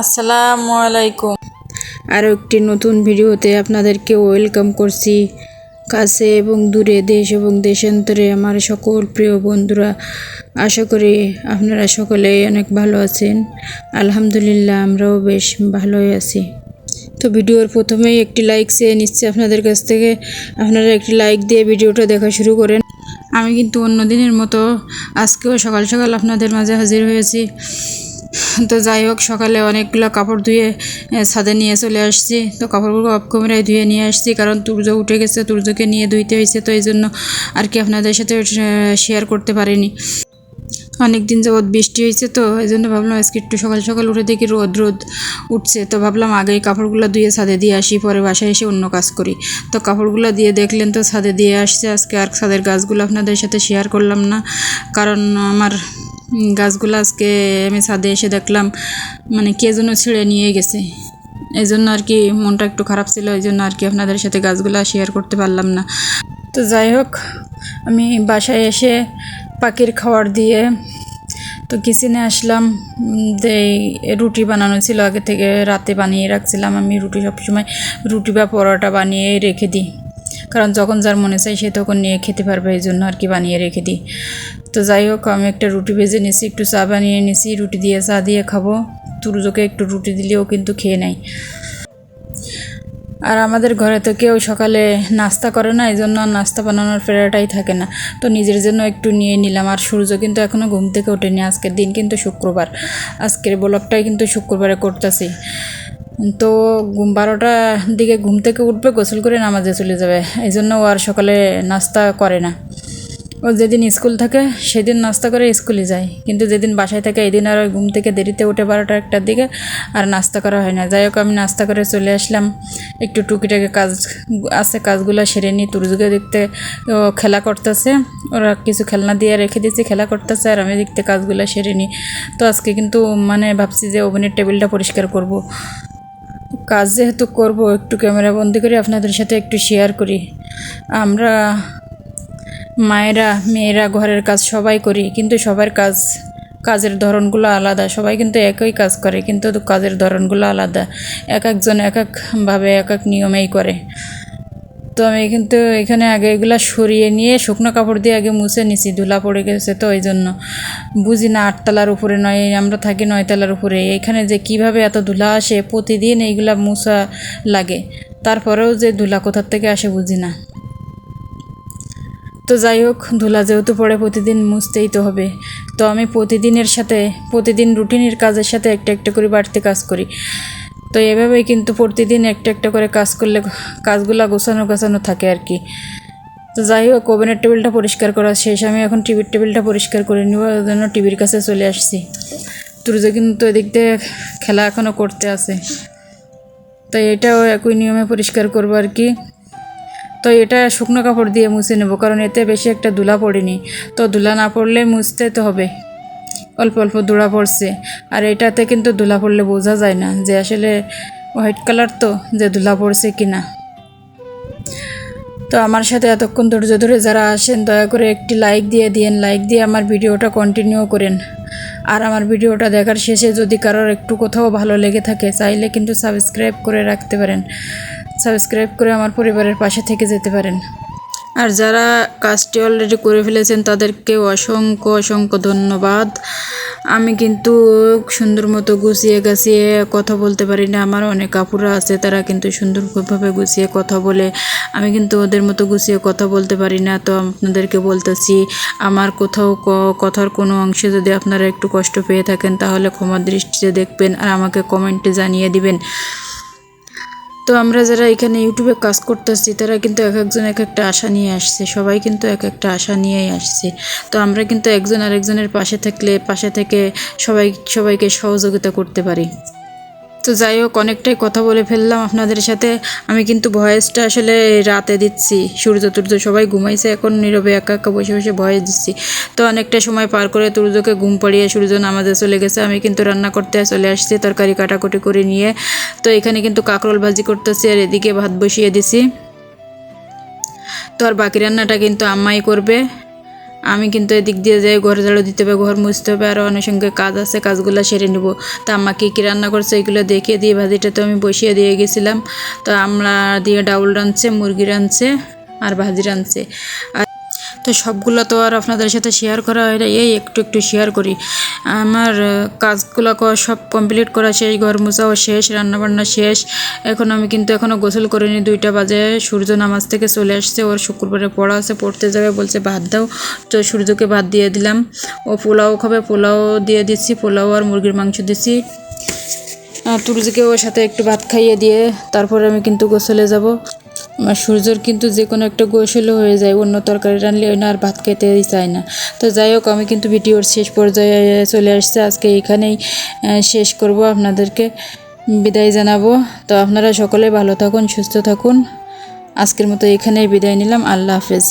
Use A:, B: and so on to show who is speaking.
A: আসসালামু আলাইকুম। আরও একটি নতুন ভিডিওতে আপনাদেরকে ওয়েলকাম করছি। কাছে এবং দূরে দেশ এবং দেশান্তরে আমার সকল প্রিয় বন্ধুরা, আশা করি আপনারা সকলেই অনেক ভালো আছেন। আলহামদুলিল্লাহ, আমরাও বেশ ভালোই আছি। তো ভিডিওর প্রথমেই একটি লাইক চেয়ে নিচ্ছে আপনাদের কাছ থেকে। আপনারা একটি লাইক দিয়ে ভিডিওটা দেখা শুরু করেন। আমি কিন্তু অন্য দিনের মতো আজকেও সকাল সকাল আপনাদের মাঝে হাজির হয়েছি। তো যাই হোক, সকালে অনেকগুলো কাপড় ধুয়ে ছাদে নিয়ে চলে আসছি। তো কাপড়গুলো অফ ক্যামেরায় ধুয়ে নিয়ে আসছি, কারণ তুর্য উঠে গেছে, তুর্যকে নিয়ে ধুইতে হয়েছে, তো এই জন্য আর কি আপনাদের সাথে শেয়ার করতে পারিনি। অনেক দিন যাবৎ বৃষ্টি হয়েছে তো, এই জন্য ভাবলাম আজকে একটু সকাল সকাল উঠে দেখি রোদ রোদ উঠছে। তো ভাবলাম আগে কাপড়গুলো ধুয়ে ছাদে দিয়ে আসি, পরে বাসায় এসে অন্য কাজ করি। তো কাপড়গুলো দিয়ে দেখলেন তো, ছাদে দিয়ে আসছে আজকে। আর ছাদের গাছগুলো আপনাদের সাথে শেয়ার করলাম না, কারণ আমার গাছগুলো আজকে আমি ছাদে এসে দেখলাম মানে কে যেন ছিঁড়ে নিয়ে গেছে। এই জন্য আর কি মনটা একটু খারাপ ছিল, এই জন্য আর কি আপনাদের সাথে গাছগুলো শেয়ার করতে পারলাম না। তো যাই হোক, আমি বাসায় এসে পাখির খাবার দিয়ে তো কিচেনে আসলাম। যে রুটি বানানো ছিল, আগে থেকে রাতে বানিয়ে রাখছিলাম আমি রুটি সবসময়। রুটি বা পরোটা বানিয়ে রেখে দিই। কারণ যখন যার মনে চাই সে তখন নিয়ে খেতে পারবে, এই জন্য আর কি বানিয়ে রেখে দিই। তো যাই হোক, আমি একটা রুটি ভেজে নিছি, একটু চা বানিয়ে নিছি, রুটি দিয়ে চা দিয়ে খাব। তুরুজোকে একটু রুটি দিলেও কিন্তু খেয়ে নেয়। আর আমাদের ঘরে তো কেউ সকালে নাস্তা করে না এই জন্য আর নাস্তা বানানোর ফেরাটাই থাকে না। তো নিজের জন্য একটু নিয়ে নিলাম। আর সূর্য কিন্তু এখনও ঘুম থেকে ওঠেনি, আজকের দিন কিন্তু শুক্রবার। আজকের ব্লকটাই কিন্তু শুক্রবারে করতেছি। তো ঘুম বারোটার দিকে ঘুম থেকে উঠবে, গোসল করে নামাজে চলে যাবে। এই জন্য ও আর সকালে নাস্তা করে না। ও যেদিন স্কুল থাকে, সেদিন নাস্তা করে স্কুলে যায়। কিন্তু যেদিন বাসায় থাকে এই দিন আর ওই ঘুম থেকে দেরিতে উঠে বারোটা একটার দিকে আর নাস্তা করা হয় না। যাই হোক, আমি নাস্তা করে চলে আসলাম। একটু টুকিটাকি কাজ আছে, কাজগুলো সেরে নিই। তুরজুকে দেখতে ও খেলা করতেছে। ওরা কিছু খেলনা দিয়ে রেখে দিয়েছি, খেলা করতেছে আর আমি দেখতে কাজগুলো সেরে নিই। তো আজকে কিন্তু মানে ভাবছি যে ওভেনের টেবিলটা পরিষ্কার করব। কাজ যেহেতু করব, একটু ক্যামেরা বন্দি করে আপনাদের সাথে একটু শেয়ার করি। আমরা মায়েরা, মেয়েরা ঘরের কাজ সবাই করি, কিন্তু সবার কাজ, কাজের ধরনগুলো আলাদা। সবাই কিন্তু একই কাজ করে, কিন্তু কাজের ধরনগুলো আলাদা। এক একজন এক একভাবে এক এক নিয়মেই করে। তো আমি কিন্তু এখানে আগে এগুলো সরিয়ে নিয়ে শুকনো কাপড় দিয়ে আগে মুছে নিছি, ধুলা পড়ে গেছে তো ওই জন্য বুঝি না আটতলার উপরে নয়, আমরা থাকি নয়তলার উপরে। এখানে যে কীভাবে এত ধুলা আসে, প্রতিদিন এইগুলা মুছা লাগে। তারপরেও যে ধুলা কোথার থেকে আসে বুঝি না। তো যাই হোক, ধুলা যেহেতু পড়ে প্রতিদিন মুছতেই তো হবে, তো আমি প্রতিদিনের সাথে, প্রতিদিন রুটিনের কাজের সাথে একটা একটা করে বাড়তি কাজ করি। তো এভাবেই কিন্তু প্রতিদিন একটা একটা করে কাজ করলে কাজগুলো গোছানো গোছানো থাকে আর কি। তো যাই হোক, ওভেনের টেবিলটা পরিষ্কার করা শেষ, আমি এখন টিভির টেবিলটা পরিষ্কার করে নিব জন্য টিভির কাছে চলে আসছি। তুরুজে কিন্তু এদিক দিয়ে খেলা এখনও করতে আছে। তো এটাও একই নিয়মে পরিষ্কার করব আর কি। তো এটা শুকনো কাপড় দিয়ে মুছে নেব, কারণ এতে বেশি একটা ধুলা পড়েনি। তো দুলা না পড়লে মুছতে তো হবে। অল্প অল্প ধুলা পড়ছে। আর এটাতে কিন্তু ধুলা পড়লে বোঝা যায় না যে আসলে হোয়াইট কালার তো, যে ধুলা পড়ছে কি না তো আমার সাথে এতক্ষণ ধৈর্য ধরে যারা আসেন, দয়া করে একটি লাইক দিয়ে দিয়েন। লাইক দিয়ে আমার ভিডিওটা কন্টিনিউ করেন। আর আমার ভিডিওটা দেখার শেষে যদি কারোর একটু কোথাও ভালো লেগে থাকে, চাইলে কিন্তু সাবস্ক্রাইব করে রাখতে পারেন। সাবস্ক্রাইব করে আমার পরিবারের পাশে থেকে যেতে পারেন। আর যারা কাজটি অলরেডি করে ফেলেছেন, তাদেরকে অসংখ্য অসংখ্য ধন্যবাদ। আমি কিন্তু সুন্দর মতো গুছিয়ে গাছিয়ে কথা বলতে পারি না। আমার অনেক কাপুরা আছে, তারা কিন্তু সুন্দরভাবে গুছিয়ে কথা বলে। আমি কিন্তু ওদের মতো গুছিয়ে কথা বলতে পারি না। তো আপনাদেরকে বলতেছি, আমার কোথাও কথার কোনো অংশে যদি আপনারা একটু কষ্ট পেয়ে থাকেন, তাহলে ক্ষমা দৃষ্টিতে দেখবেন আর আমাকে কমেন্টে জানিয়ে দিবেন। তো আমরা যারা এখানে ইউটিউবে কাজ করতেছি, তারা কিন্তু এক একজন এক একটা আশা নিয়ে আসছে। সবাই কিন্তু এক একটা আশা নিয়েই আসছে। তো আমরা কিন্তু একজন আরেকজনের পাশে থাকলে, পাশে থেকে সবাই, সবাইকে সহযোগিতা করতে পারি। তো যাই হোক, অনেকটাই কথা বলে ফেললাম আপনাদের সাথে। আমি কিন্তু ভয়েসটা আসলে রাতে দিচ্ছি। সূর্য তুর্য সবাই ঘুমাইছে এখন, নীরবে একা একা বসে বসে ভয়েস দিচ্ছি। তো অনেকটা সময় পার করে তুর্যকে ঘুম পাড়িয়ে সূর্য নামাজে চলে গেছে। আমি কিন্তু রান্না করতে চলে আসছি, তরকারি কাটাকুটি করে নিয়ে। তো এখানে কিন্তু কাঁকরোল ভাজি করতেছি আর এদিকে ভাত বসিয়ে দিছি। তো আর বাকি রান্নাটা কিন্তু আম্মাই করবে। আমি কিন্তু এদিক দিয়ে যাই, ঘর ঝাড়ু দিতে হবে, ঘর মুছতে হবে আরও অনেক কাজ আছে, কাজগুলো সেরে নেব। তা আম্মা কী কী রান্না করছে এগুলো দেখিয়ে দিয়ে ভাজিটা তো আমি বসিয়ে দিয়ে গেছিলাম। তো আমরা দিয়ে ডাউল রাঁধছে, মুরগি রাঁধছে আর ভাজি রাঁধছে। আর তো সবগুলো তো আর আপনাদের সাথে শেয়ার করা হয় না, এই একটু একটু শেয়ার করি। আমার কাজগুলো সব কমপ্লিট করা শেষ, ঘর মোছাও শেষ, রান্নাবান্না শেষ। এখন আমি কিন্তু এখনও গোসল করিনি, দুইটা বাজে, সূর্য নামাজ থেকে চলে আসছে, ওর শুক্রবারে পড়া আছে, পড়তে যাবে, বলছে ভাত দাও। তো সূর্যকে ভাত দিয়ে দিলাম। ও পোলাও খাবে, পোলাও দিয়ে দিচ্ছি, পোলাও আর মুরগির মাংস দিচ্ছি। আর তুলসীকে ওর সাথে একটু ভাত খাইয়ে দিয়ে তারপরে আমি কিন্তু গোসলে যাব। আমার সূর্যর কিন্তু যে কোনো একটা গোসলও হয়ে যায়, অন্য তরকারি রানলে ওই না, আর ভাত খেতেই চায় না। তো যাই হোক, আমি কিন্তু ভিডিওর শেষ পর্যায়ে চলে আসছে। আজকে এখানেই শেষ করব আপনাদেরকে। বিদায় জানাব। তো আপনারা সকলে ভালো থাকুন, সুস্থ থাকুন। আজকের মতো এখানেই বিদায় নিলাম। আল্লাহ হাফেজ।